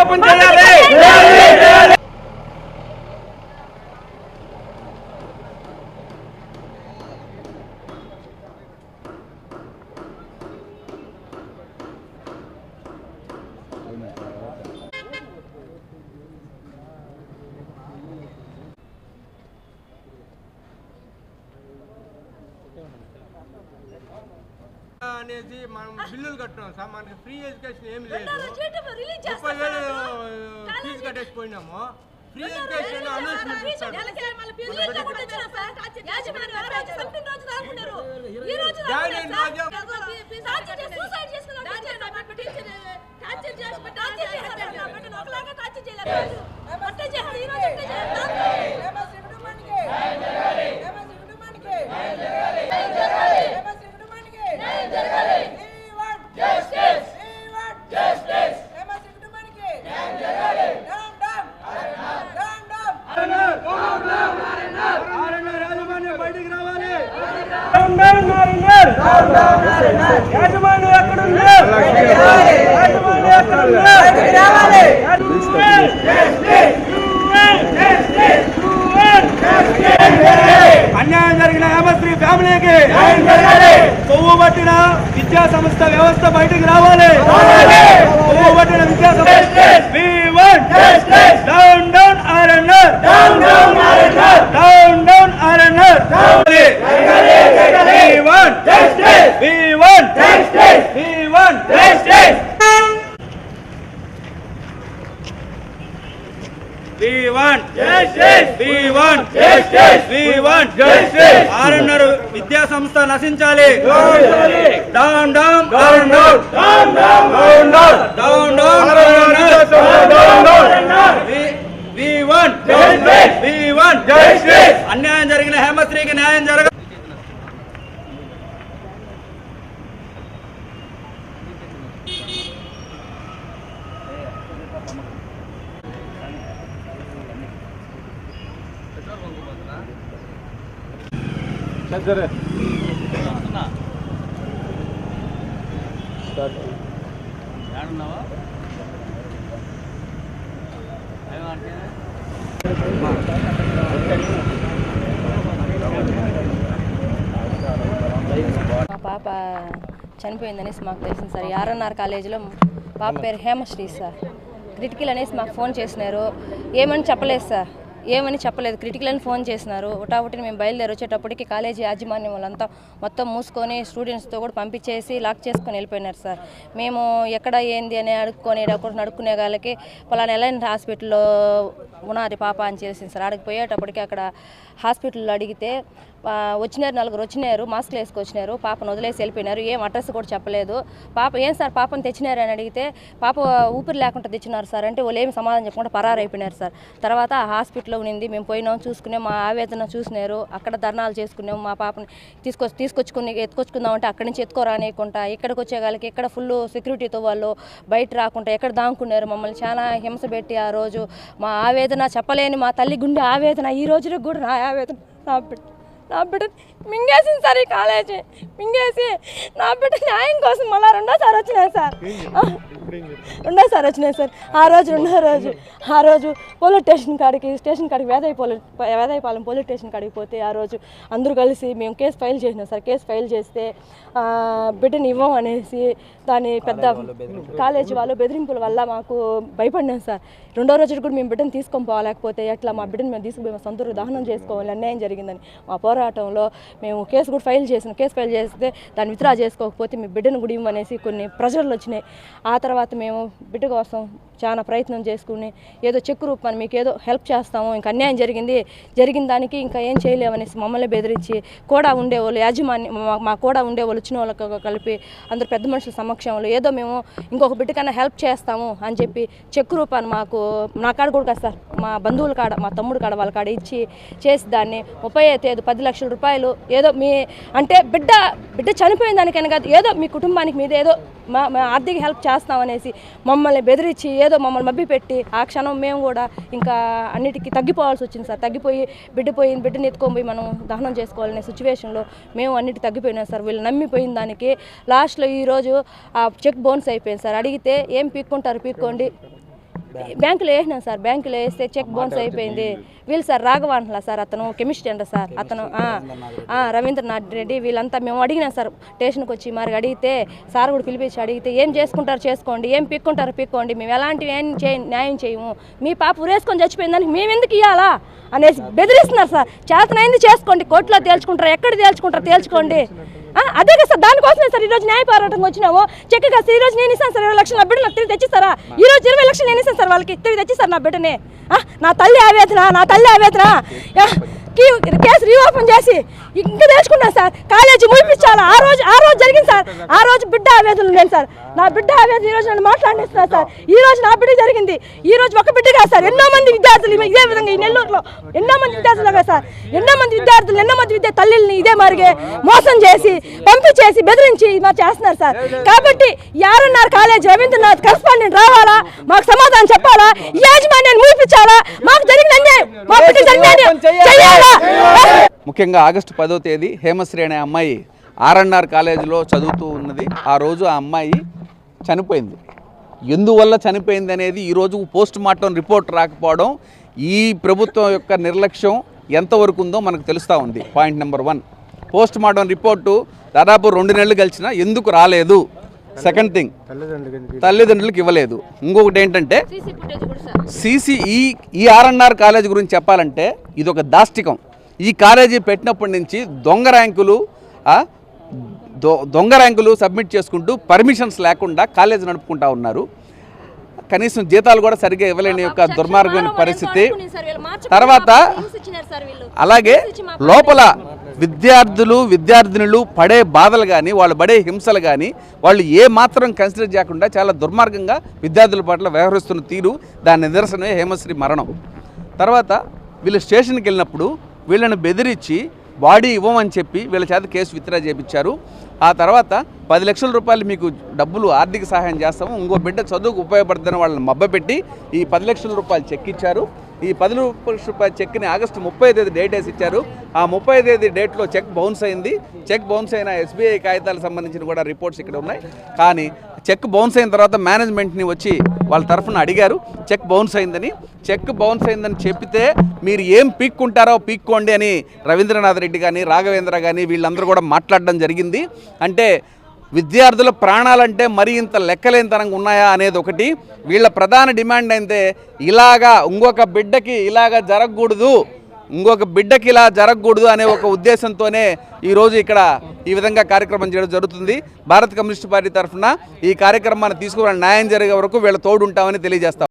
Open చేయాలి. అనేది మనం బిల్లులు కట్టున్నాం సార్ మనకి ఫ్రీ ఎడ్యుకేషన్ ఏమి లేదు ముప్పై వేలు. ఫీజు కట్టేసి పోయినాము ఫ్రీ ఎడ్యుకేషన్ అనౌన్స్మెంట్. ఇస్తాడు నెలకి మళ్ళీ ఫీజు కట్టకుండా వచ్చినా సార్. యాజమాన్యం ఆ రోజు సంపిన రోజు రాసుకున్నారు. ఈ రోజు జాయిన్ రాసుకున్నారు అయిన సార్. టార్చర్ చేసి సూసైడ్ చేసుకున్నాడు. టార్చర్ చేసి- టార్చర్ చేసి- టార్చర్ చేశారు. నా బిడ్డను ఒకలాగా టార్చర్ చేయలేదు. అట్టే చేశారు. ఈ రోజు అట్టే చేశారు. ఆర్ఎన్ఆర్ యాజమాన్యం బయటికి రావాలి డౌన్ డౌన్ ఆర్ఎన్ఆర్ యాజమాన్యం ఎక్కడుంది? యాజమాన్యం ఎక్కడుంది? అన్యాయం జరిగిన హేమశ్రీ ఫ్యామిలీకి కొవ్వు పట్టిన విద్యా సంస్థ వ్యవస్థ బయటికి రావాలి. కొవ్వు పట్టిన విద్యా సంస్థ down down RNR down down RNR down RNR down down RNR We want justice We want justice We want justice We want justice. We want justice. We want justice. RNR విద్యా సంస్థ నశించాలి. Down down down down down down down down down we want justice we want justice అన్యాయం జరిగిన హేమశ్రీకి న్యాయం జరగ మా పాప చనిపోయిందనేసి మాకు తెలిసింది సార్. ఆర్ఎన్ఆర్ కాలేజీలో పాప పేరు హేమశ్రీ సార్. క్రిటికల్ అనేసి మాకు ఫోన్ చేసినారు. ఏమని చెప్పలేదు సార్. ఏమని చెప్పలేదు. క్రిటికల్ అని ఫోన్ చేసినారు. ఒకటి మేము బయలుదేరి వచ్చేటప్పటికి కాలేజీ యాజమాన్యం వాళ్ళంతా మొత్తం మూసుకొని స్టూడెంట్స్తో కూడా పంపించేసి లాక్ చేసుకొని వెళ్ళిపోయినారు సార్. మేము ఎక్కడ ఏంది అని అడుక్కొని నడుక్కునే అడుక్కునే వాళ్ళకి పలానా ఎలాంటి హాస్పిటల్లో ఉన్నారు పాప అని చేసింది సార్. అక్కడికి పోయేటప్పటికి అక్కడ హాస్పిటల్లో అడిగితే వచ్చినారు నలుగురు వచ్చినారు మాస్క్లు వేసుకొచ్చినారు పాపను వదిలేసి వెళ్ళిపోయినారు ఏం అడ్రస్ కూడా చెప్పలేదు. పాప ఏం సార్ పాపను తెచ్చినారు అని అడిగితే పాప ఊపిరి లేకుండా తెచ్చినారు సార్ అంటే వాళ్ళు ఏమి సమాధానం చెప్పకుండా పరారు అయిపోయినారు సార్. తర్వాత ఆ హాస్పిటల్లో ఉన్నింది మేము పోయినాం చూసుకునే మా ఆవేదన చూసినారు అక్కడ ధర్నాలు చేసుకున్నాం మా పాపని తీసుకొచ్చి తీసుకొచ్చుకుని ఎత్తుకొచ్చుకుందాం అంటే అక్కడి నుంచి ఎత్తుకోరానియకుండా ఇక్కడికి వచ్చే వాళ్ళకి ఇక్కడ ఫుల్ సెక్యూరిటీతో వాళ్ళు బయట రాకుండా ఎక్కడ దాంకున్నారు మమ్మల్ని చాలా హింస పెట్టి ఆ రోజు మా ఆవేదన చెప్పలేని మా తల్లి గుండె ఆవేదన ఈ రోజులకు కూడా నా ఆవేదన నా నా బిడ్డ మింగేసింది సార్ ఈ కాలేజీ. మింగేసి నా బిడ్డ న్యాయం కోసం మళ్ళీ రెండోసారి వచ్చినాయి సార్. రెండోసారి వచ్చినాయి సార్. ఆ రోజు రెండో రోజు ఆ రోజు పోలీస్ స్టేషన్ కాడికి స్టేషన్ కాడికి వేదాయి పోలీస్ వేదాయపాలెం పోలీస్ స్టేషన్ కాడికి పోతే ఆ రోజు అందరూ కలిసి మేము కేసు ఫైల్ చేసినాం సార్. కేసు ఫైల్ చేస్తే ఆ, బిడ్డని ఇవ్వం అనేసి దాని పెద్ద కాలేజీ వాళ్ళు బెదిరింపుల. వల్ల మాకు భయపడినాం సార్. రెండో రోజు కూడా మేము బిడ్డను తీసుకొని పోలేకపోతే ఎట్లా మా బిడ్డను మేము తీసుకుపోయి మా సొంతూరు దహనం చేసుకోవాలి అన్యాయం జరిగిందని మా పోరాటం పోరాటంలో మేము కేసు కూడా ఫైల్ చేసిన కేసు ఫైల్ చేస్తే దాన్ని విత్డ్రా చేసుకోకపోతే మీ బిడ్డను గుడి ఇవ్వనేసి కొన్ని ప్రెజర్లు వచ్చినాయి. ఆ తర్వాత మేము బిడ్డ కోసం చాలా ప్రయత్నం చేసుకుని ఏదో చెక్ రూపాన్ని మీకు ఏదో హెల్ప్ చేస్తాము ఇంకా అన్యాయం జరిగింది జరిగిన దానికి ఇంకా ఏం చేయలేమనేసి మమ్మల్ని బెదిరించి కూడా ఉండేవాళ్ళు యాజమాన్యం మా- మా కూడా ఉండేవాళ్ళు వచ్చిన వాళ్ళకి కలిపి అందరు పెద్ద మనుషుల సమక్షంలో ఏదో మేము ఇంకొక బిడ్డకన్నా హెల్ప్ చేస్తాము అని చెప్పి చెక్ రూపాన్ని మాకు నా కాడ కూడా కాదు సార్ మా బంధువుల కాడ మా తమ్ముడు కాడ వాళ్ళ కాడ ఇచ్చి చేసి దాన్ని ముప్పై తేదీ పది లక్షల రూపాయలు ఏదో మీ అంటే బిడ్డ బిడ్డ చనిపోయిన దానికైనా కాదు ఏదో మీ కుటుంబానికి మీద ఏదో మా మా ఆర్థిక హెల్ప్ చేస్తామనేసి మమ్మల్ని బెదిరించి ఏదో మమ్మల్ని మబ్బి పెట్టి ఆ క్షణం మేము కూడా ఇంకా అన్నిటికీ తగ్గిపోవాల్సి వచ్చింది సార్. తగ్గిపోయి బిడ్డ పోయి బిడ్డని ఎత్తుకొని పోయి మనం దహనం చేసుకోవాలనే సిచ్యువేషన్లో మేము అన్నిటి తగ్గిపోయినాం సార్. వీళ్ళు నమ్మిపోయిన దానికి లాస్ట్లో ఈరోజు ఆ చెక్ బౌన్స్ అయిపోయింది సార్. అడిగితే ఏం పీక్కుంటారు పీక్కోండి. బ్యాంకులో వేసినాం సార్ బ్యాంకులో వేస్తే చెక్ బౌన్స్ అయిపోయింది. వీళ్ళు సార్ రాఘవ సార్ అతను కెమిస్ట్రీ అంట సార్. అతను రవీంద్రనాథ్ రెడ్డి వీళ్ళంతా మేము అడిగినాం సార్ స్టేషన్కి వచ్చి మరి అడిగితే సార్ కూడా పిలిపించి అడిగితే ఏం చేసుకుంటారు చేసుకోండి ఏం పిక్కుంటారు పిక్కోండి మేము ఎలాంటివి ఏం చే న్యాయం చేయము మీ పాప ఉరేసుకొని చచ్చిపోయిందని మేము ఎందుకు ఇవ్వాలా అనేసి బెదిరిస్తున్నారు సార్. చేతనైంది చేసుకోండి కోర్టులో తేల్చుకుంటారు ఎక్కడ తేల్చుకుంటారు తేల్చుకోండి. అదే కదా సార్ దానికోసమే సార్ ఈరోజు న్యాయ పోరాటంకి వచ్చినాము. చక్కగా సార్ ఈరోజు నేను ఇస్తాను సార్ ఇరవై లక్షలు నా బిడ్డ నాకు తిరిగి తెచ్చిస్తారా? ఈరోజు ఇరవై లక్షలు నేను ఇస్తాను సార్ వాళ్ళకి తిరిగి తెచ్చిస్తారు నా బిడ్డని. ఆ, నా తల్లి ఆవేదన నా తల్లి ఆవేదన. కేసు రీఓపెన్ చేసి ఇంకా తెచ్చుకున్నా సార్. కాలేజీ ముగిపించాలా? ఆ రోజు ఆ రోజు జరిగింది సార్. ఆ రోజు బిడ్డ ఆవేదన లేదు సార్. నా బిడ్డ ఆవేదన ఈ రోజు నన్ను మాట్లాడిస్తున్నా సార్. ఈ రోజు నా బిడ్డ జరిగింది. ఈ రోజు ఒక బిడ్డ కాదు సార్. ఎన్నో మంది విద్యార్థులు ఇదే- విధంగా ఈ నెల్లూరులో. ఎన్నో మంది విద్యార్థులు కదా సార్. ఎన్నో మంది విద్యార్థులు ఎన్నో మంది విద్యా తల్లిని ఇదే మరిగే మోసం చేసి పంపించేసి బెదిరించి ఇలా చేస్తున్నారు సార్. కాబట్టి యారన్నారు కాలేజ్? రవీంద్రనాథ్ కరస్పాండెంట్ రావాలా? మాకు సమాధానం చెప్పాలా? ఈ యాజమాన్యాన్ని ముగిపించాలా? మాకు జరిగిన అన్యాయం. మా బిడ్డ జరిగిన చేయాలా? ముఖ్యంగా ఆగస్టు పదో తేదీ హేమశ్రీ అనే అమ్మాయి ఆర్ఎన్ఆర్ కాలేజీలో చదువుతూ ఉన్నది. ఆ రోజు ఆ అమ్మాయి చనిపోయింది. ఎందువల్ల చనిపోయింది అనేది ఈరోజు పోస్ట్ మార్టం రిపోర్ట్ రాకపోవడం ఈ ప్రభుత్వం యొక్క నిర్లక్ష్యం ఎంతవరకు ఉందో మనకు తెలుస్తూ ఉంది. Point number one. Post mortem report దాదాపు రెండు నెలలు గెలిచినా ఎందుకు రాలేదు? సెకండ్ థింగ్ తల్లిదండ్రులకు ఇవ్వలేదు? ఇంకొకటి ఏంటంటే సీసీ ఫుటేజ్ కూడా సార్. సిసి ఈ ఈ ఆర్ఎన్ఆర్ కాలేజ్ గురించి చెప్పాలంటే ఇది ఒక దాష్టికం. ఈ కాలేజీ పెట్టినప్పటి నుంచి దొంగ ర్యాంకులు దొంగ ర్యాంకులు సబ్మిట్ చేసుకుంటూ పర్మిషన్స్ లేకుండా కాలేజ్ నడుపుకుంటా ఉన్నారు. కనీసం జీతాలు కూడా సరిగ్గా ఇవ్వలేని యొక్క దుర్మార్గమైన పరిస్థితి. తర్వాత అలాగే లోపల విద్యార్థులు విద్యార్థినులు పడే బాధలు కానీ వాళ్ళు పడే హింసలు కానీ వాళ్ళు ఏ మాత్రం కన్సిడర్ చేయకుండా చాలా దుర్మార్గంగా విద్యార్థుల పట్ల వ్యవహరిస్తున్న తీరు దాని నిదర్శనమే హేమశ్రీ మరణం. తర్వాత వీళ్ళు స్టేషన్కి వెళ్ళినప్పుడు వీళ్ళని బెదిరించి బాడీ ఇవ్వమని చెప్పి వీళ్ళ చేత కేసు విత్డ్రా చేయించారు ఆ తర్వాత పది లక్షల రూపాయలు మీకు డబ్బులు ఆర్థిక సహాయం చేస్తాము ఇంకో బిడ్డ చదువుకు ఉపయోగపడుతున్న వాళ్ళని మబ్బపెట్టి ఈ పది లక్షల రూపాయలు చెక్ ఇచ్చారు. ఈ పది రూపాయల చెక్ని ఆగస్టు ముప్పై తేదీ డేట్ వేసి ఇచ్చారు. ఆ ముప్పై తేదీ డేట్లో చెక్ బౌన్స్ అయింది. చెక్ బౌన్స్ అయిన ఎస్బీఐ కాగితాలకు సంబంధించిన కూడా రిపోర్ట్స్ ఇక్కడ ఉన్నాయి. కానీ చెక్ బౌన్స్ అయిన తర్వాత మేనేజ్మెంట్ని వచ్చి వాళ్ళ తరఫున అడిగారు. చెక్ బౌన్స్ అయిందని. చెక్ బౌన్స్ అయిందని చెప్పితే మీరు ఏం పీక్కుంటారో పీక్కోండి అని రవీంద్రనాథ్ రెడ్డి కానీ రాఘవేంద్ర కానీ వీళ్ళందరూ కూడా మాట్లాడడం జరిగింది. అంటే విద్యార్థుల ప్రాణాలంటే మరి ఇంత లెక్కలేనితనంగా ఉన్నాయా అనేది ఒకటి. వీళ్ళ ప్రధాన డిమాండ్ అయితే ఇలాగా ఇంకొక బిడ్డకి ఇలాగా జరగకూడదు ఇంకొక బిడ్డకి ఇలా జరగకూడదు అనే ఒక ఉద్దేశంతోనే ఈరోజు ఇక్కడ ఈ విధంగా కార్యక్రమం చేయడం జరుగుతుంది. భారత కమ్యూనిస్ట్ పార్టీ తరఫున ఈ కార్యక్రమాన్ని తీసుకుని న్యాయం జరిగే వరకు వీళ్ళ తోడు ఉంటామని తెలియజేస్తాం